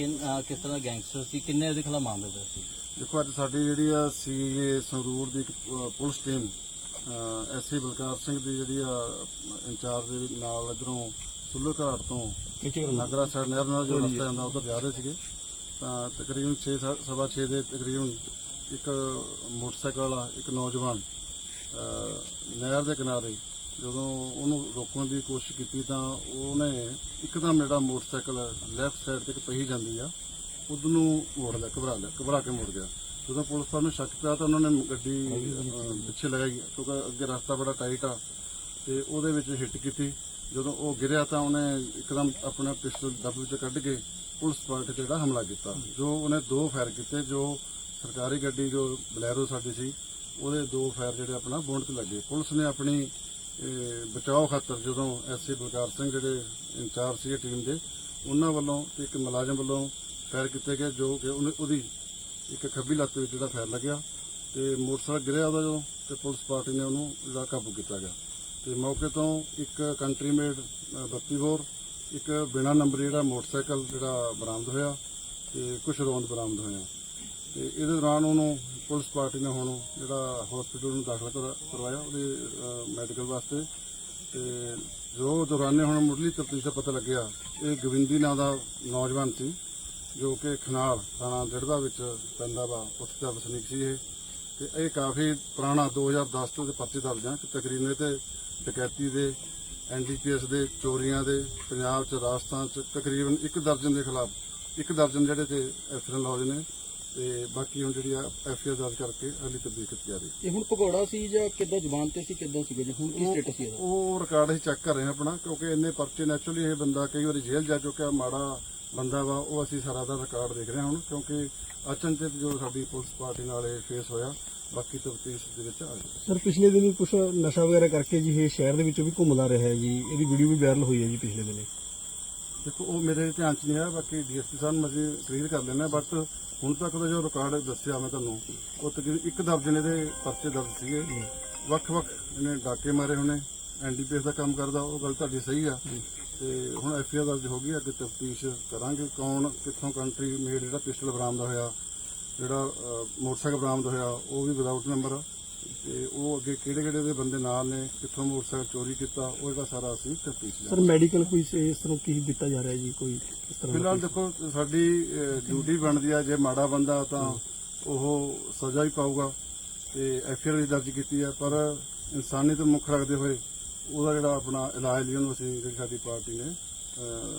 ਕਿੰਨ ਅਹ ਕਿਸ ਤਰ੍ਹਾਂ ਗੈਂਗਸਟਰ ਸੀ? ਕਿੰਨੇ ਇਹਦੇ ਖਿਲਾਫ ਮਾਮਲੇ ਦਰਜ ਸੀ? ਦੇਖੋ ਅੱਜ ਸਾਡੀ ਜਿਹੜੀ ਆ ਸੀਏ ਸੰਗਰੂਰ ਦੀ ਇੱਕ, ਅ, police team SI Balkar Singh ਦੀ ਜਿਹੜੀ ਆ ਇੰਚਾਰਜ ਦੇ ਨਾਲ ਇਧਰੋਂ ਸੁੱਲੂ ਘਾਟ ਤੋਂ ਨਗਰਾ ਸਾਈਡ ਨਹਿਰ ਨਾਲ ਜੋ ਰਸਤਾ ਜਾਂਦਾ ਉਧਰ ਜਾ ਰਹੇ ਸੀਗੇ। ਤਾਂ ਤਕਰੀਬਨ 6 ਸਵਾ 6 ਦੇ ਤਕਰੀਬਨ ਇੱਕ ਮੋਟਰਸਾਈਕਲ ਵਾਲਾ ਇੱਕ ਨੌਜਵਾਨ ਅ, ਨਹਿਰ ਦੇ ਕਿਨਾਰੇ ਜਦੋਂ ਉਹਨੂੰ ਰੋਕਣ ਦੀ ਕੋਸ਼ਿਸ਼ ਕੀਤੀ ਤਾਂ ਉਹਨੇ ਇੱਕਦਮ ਜਿਹੜਾ ਮੋਟਰਸਾਈਕਲ ਲੈਫਟ ਸਾਈਡ ਤੇ ਪਹੀ ਜਾਂਦੀ ਆ ਉਧਰ ਨੂੰ ਮੋੜ ਲਿਆ ਘਬਰਾ ਲਿਆ ਘਬਰਾ ਕੇ ਮੁੜ ਗਿਆ। ਜਦੋਂ ਪੁਲਿਸ ਵਾਲਿਆਂ ਨੂੰ ਸ਼ੱਕ ਪਿਆ ਤਾਂ ਉਹਨਾਂ ਨੇ ਗੱਡੀ ਅਹ, ਪਿੱਛੇ ਲਗਾਈ ਕਿਉਂਕਿ ਅੱਗੇ ਰਸਤਾ ਬੜਾ ਟਾਈਟ ਆ ਤੇ ਉਹਦੇ ਵਿੱਚ ਹਿੱਟ ਕੀਤੀ। ਜਦੋਂ ਉਹ ਗਿਰਿਆ ਤਾਂ ਉਹਨੇ ਇੱਕਦਮ ਆਪਣਾ ਪਿਸਟਲ ਡੱਬ ਵਿੱਚ ਕੱਢ ਕੇ ਪੁਲਿਸ ਪਾਰਟੀ ਤੇ ਜਿਹੜਾ ਹਮਲਾ ਕੀਤਾ। ਜੋ ਉਹਨੇ ਦੋ ਫਾਇਰ ਕੀਤੇ ਜੋ ਸਰਕਾਰੀ ਗੱਡੀ ਜੋ ਬਲੈਰੋ ਸਾਡੀ ਸੀ ਉਹਦੇ ਦੋ ਫਾਇਰ ਜਿਹੜੇ ਆਪਣਾ ਬੋਨਟ ਤੇ ਲੱਗੇ। ਪੁਲਿਸ ਨੇ ਆਪਣੀ ਬਚਾਓ ਖਾਤਰ ਜਦੋਂ ਐਸਸੀ ਬਲਕਾਰ ਸਿੰਘ ਜਿਹੜੇ ਇੰਚਾਰਜ ਸੀ ਟੀਮ ਦੇ, ਉਹਨਾਂ ਵੱਲੋਂ ਤੇ ਇੱਕ ਮੁਲਾਜ਼ਮ ਵੱਲੋਂ ਫਾਇਰ ਕੀਤੇ ਗਏ, ਜੋ ਕਿ ਉਹਨੇ- ਉਹਦੀ ਇੱਕ ਖੱਬੀ ਲੱਤ ਵਿੱਚ ਜਿਹੜਾ ਫਾਇਰ ਲੱਗਿਆ ਤੇ ਮੋਟਰਸਾਈਕਲ ਗਿਰਿਆ ਉਹਦਾ ਜਦੋਂ ਤੇ ਪੁਲਿਸ ਪਾਰਟੀ ਨੇ ਉਹਨੂੰ ਜਿਹੜਾ ਕਾਬੂ ਕੀਤਾ ਗਿਆ। ਤੇ ਮੌਕੇ ਤੋਂ ਇੱਕ ਕੰਟਰੀ ਮੇਡ 32 ਬੋਰ ਇੱਕ ਬਿਨਾ ਨੰਬਰ ਜਿਹੜਾ ਮੋਟਰਸਾਈਕਲ ਜਿਹੜਾ ਬਰਾਮਦ ਹੋਇਆ ਤੇ ਕੁਝ ਰੌਂਦ ਬਰਾਮਦ ਹੋਇਆ। ਤੇ ਇਹਦੇ ਦੌਰਾਨ ਉਹਨੂੰ ਪੁਲਿਸ ਪਾਰਟੀ ਨੇ ਹੁਣ ਜਿਹੜਾ ਹਸਪੀਟਲ ਨੂੰ ਦਾਖਲ ਕਰਵਾਇਆ ਉਹਦੇ ਮੈਡੀਕਲ ਵਾਸਤੇ। ਤੇ ਜੋ ਦੌਰਾਨੇ ਹੁਣ ਮੁੱਢਲੀ ਤਫਤੀਸ਼ ਦਾ ਪਤਾ ਲੱਗਿਆ, ਇਹ ਗਵਿੰਦੀ ਨਾਂ ਦਾ ਨੌਜਵਾਨ ਸੀ, ਜੋ ਕਿ ਖਨਾਲ ਥਾਣਾ ਜੜਵਾ ਵਿੱਚ ਪੈਂਦਾ ਵਾ, ਉੱਥੇ ਦਾ ਵਸਨੀਕ ਸੀ ਇਹ। ਤੇ ਇਹ ਕਾਫੀ ਪੁਰਾਣਾ 2010 ਤੋਂ ਦੇ ਪਰਚੇ ਦਰਜ ਆ, ਕਿ ਤਕਰੀਬਨ ਇਹ ਤੇ ਡਕੈਤੀ ਦੇ ਐਨਡੀਪੀਐਸ ਦੇ, ਚੋਰੀਆਂ ਦੇ, ਪੰਜਾਬ ਚ, ਰਾਜਸਥਾਨ ਚ ਤਕਰੀਬਨ ਇੱਕ ਦਰਜਨ ਦੇ ਖਿਲਾਫ, ਇੱਕ ਦਰਜਨ ਜਿਹੜੇ ਤੇ ਐਫਆਈਆਰ ਲੌਜ ਨੇ ਤੇ ਬਾਕੀ ਹੁਣ ਜਿਹੜੀ ਆ ਐਫਆਈਆਰ ਦਰਜ ਕਰਕੇ ਅਗਲੀ ਤਬਦੀਲ ਕੀਤੀ ਜਾ ਰਹੀ ਹੈ। ਇਹ ਹੁਣ ਭਗੌੜਾ ਸੀ ਜਾਂ ਕਿੱਦਾਂ ਜ਼ੁਬਾਨ ਤੇ ਸੀ ਕਿੱਦਾਂ ਸੀਗਾ ਜੀ ਹੁਣ ਕੀ ਸਟੇਟਸ ਸੀ ਇਹਦਾ? ਉਹ ਰਿਕਾਰਡ ਅਸੀਂ ਚੈੱਕ ਕਰ ਰਹੇ ਹਾਂ ਆਪਣਾ ਕਿਉਂਕਿ ਇੰਨੇ ਪਰਚੇ ਨੈਚੁਰਲੀ ਇਹ ਬੰਦਾ ਕਈ ਵਾਰੀ ਜੇਲ੍ਹ ਜਾ ਚੁੱਕਿਆ ਮਾੜਾ ਬੰਦਾ ਵਾ ਉਹ ਅਸੀਂ ਸਾਰਾ ਦਾ ਰਿਕਾਰਡ ਦੇਖ ਰਹੇ ਹਾਂ ਹੁਣ ਕਿਉਂਕਿ ਅਚਨਚੇਤ ਜੋ ਸਾਡੀ ਪੁਲਿਸ ਪਾਰਟੀ ਨਾਲ ਇਹ ਫੇਸ ਹੋਇਆ ਬਾਕੀ ਤਫਤੀਸ਼ ਦੇ ਵਿੱਚ ਆ ਜਾਊਗਾ ਸਰ ਪਿਛਲੇ ਦਿਨੀ ਕੁਝ ਨਸ਼ਾ ਵਗੈਰਾ ਕਰਕੇ ਜੀ ਇਹ ਸ਼ਹਿਰ ਦੇ ਵਿੱਚੋਂ ਵੀ ਘੁੰਮਦਾ ਰਿਹਾ ਹੈ ਜੀ ਇਹਦੀ ਵੀਡੀਓ ਵੀ ਵਾਇਰਲ ਹੋਈ ਹੈ ਜੀ ਪਿਛਲੇ ਦਿਨੀ। ਦੇਖੋ ਉਹ ਮੇਰੇ ਧਿਆਨ 'ਚ ਨਹੀਂ ਆਇਆ ਬਾਕੀ ਡੀਐਸਪੀ ਸਾਹਿਬ ਨੂੰ ਅਸੀਂ ਕਲੀਅਰ ਕਰ ਲੈਣਾ ਬਟ ਹੁਣ ਤੱਕ ਦਾ ਜੋ ਰਿਕਾਰਡ ਦੱਸਿਆ ਮੈਂ ਤੁਹਾਨੂੰ ਉਹ ਤਕਰੀਬਨ ਇੱਕ ਦਰਜਨ ਇਹਦੇ ਪਰਚੇ ਦਰਜ ਸੀਗੇ। ਵੱਖ-ਵੱਖ ਇਹਨੇ ਡਾਕੇ ਮਾਰੇ ਹੋਣੇ ਐਨਡੀਪੀਐਸ ਦਾ ਕੰਮ ਕਰਦਾ ਉਹ ਗੱਲ ਤੁਹਾਡੀ ਸਹੀ ਆ। ਤੇ ਹੁਣ ਐਫਆਈਆਰ ਦਰਜ ਹੋ ਗਈ ਅੱਗੇ ਤਫਤੀਸ਼ ਕਰਾਂਗੇ ਕੌਣ ਕਿੱਥੋਂ ਕੰਟਰੀ ਮੇਡ ਜਿਹੜਾ ਪਿਸਟਲ ਬਰਾਮਦ ਹੋਇਆ ਜਿਹੜਾ ਮੋਟਰਸਾਈਕਲ ਬਰਾਮਦ ਹੋਇਆ ਉਹ ਵੀ ਵਿਦਆਊਟ ਨੰਬਰ ਆ ਤੇ ਉਹ ਅੱਗੇ ਕਿਹੜੇ ਕਿਹੜੇ ਦੇ ਬੰਦੇ ਨਾਲ ਨੇ ਕਿੱਥੋਂ ਮੋਟਰਸਾਈਕਲ ਚੋਰੀ ਕੀਤਾ ਉਹ ਜਿਹੜਾ ਸਾਰਾ ਅਸੀਂ ਤਫਤੀਸ਼ ਸਰ ਮੈਡੀਕਲ ਕੋਈ ਇਸ ਤਰ੍ਹਾਂ ਕੀ ਦਿੱਤਾ ਜਾ ਰਿਹਾ ਜੀ ਕੋਈ ਫਿਲਹਾਲ ਦੇਖੋ ਸਾਡੀ ਡਿਊਟੀ ਬਣਦੀ ਆ ਜੇ ਮਾੜਾ ਬੰਦਾ ਤਾਂ ਉਹ ਸਜ਼ਾ ਹੀ ਪਾਊਗਾ ਤੇ ਐਫਆਈਆਰ ਵੀ ਦਰਜ ਕੀਤੀ ਹੈ ਪਰ ਇਨਸਾਨੀਅਤ ਮੁੱਖ ਰੱਖਦੇ ਹੋਏ ਉਹਦਾ ਜਿਹੜਾ ਆਪਣਾ ਇਲਾਜ ਲਈ ਉਹਨੂੰ ਅਸੀਂ ਜਿਹੜੀ ਸਾਡੀ ਪਾਰਟੀ ਨੇ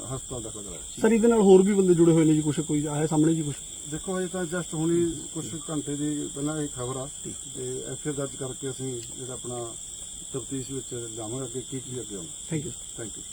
ਹਸਪਤਾਲ ਦਾਖਲ ਕਰਾਇਆ। ਸਰ ਇਹਦੇ ਨਾਲ ਹੋਰ ਵੀ ਬੰਦੇ ਜੁੜੇ ਹੋਏ ਨੇ ਜੀ ਕੁਝ ਕੋਈ ਆਇਆ ਸਾਹਮਣੇ ਜੀ ਕੁਝ ਦੇਖੋ ਇਹ ਤਾਂ ਜਸਟ ਹੁਣੀ ਕੁਝ ਘੰਟੇ ਦੀ ਪਹਿਲਾਂ ਇਹ ਖਬਰ ਆ ਤੇ ਐਫਆਈਆਰ ਦਰਜ ਕਰਕੇ ਅਸੀਂ ਜਿਹੜਾ ਆਪਣਾ ਤਫਤੀਸ਼ ਵਿੱਚ ਜਾਵਾਂਗੇ ਅੱਗੇ ਕੀ ਕੀ ਅੱਗੇ ਆਉਣਾ। Thank you thank you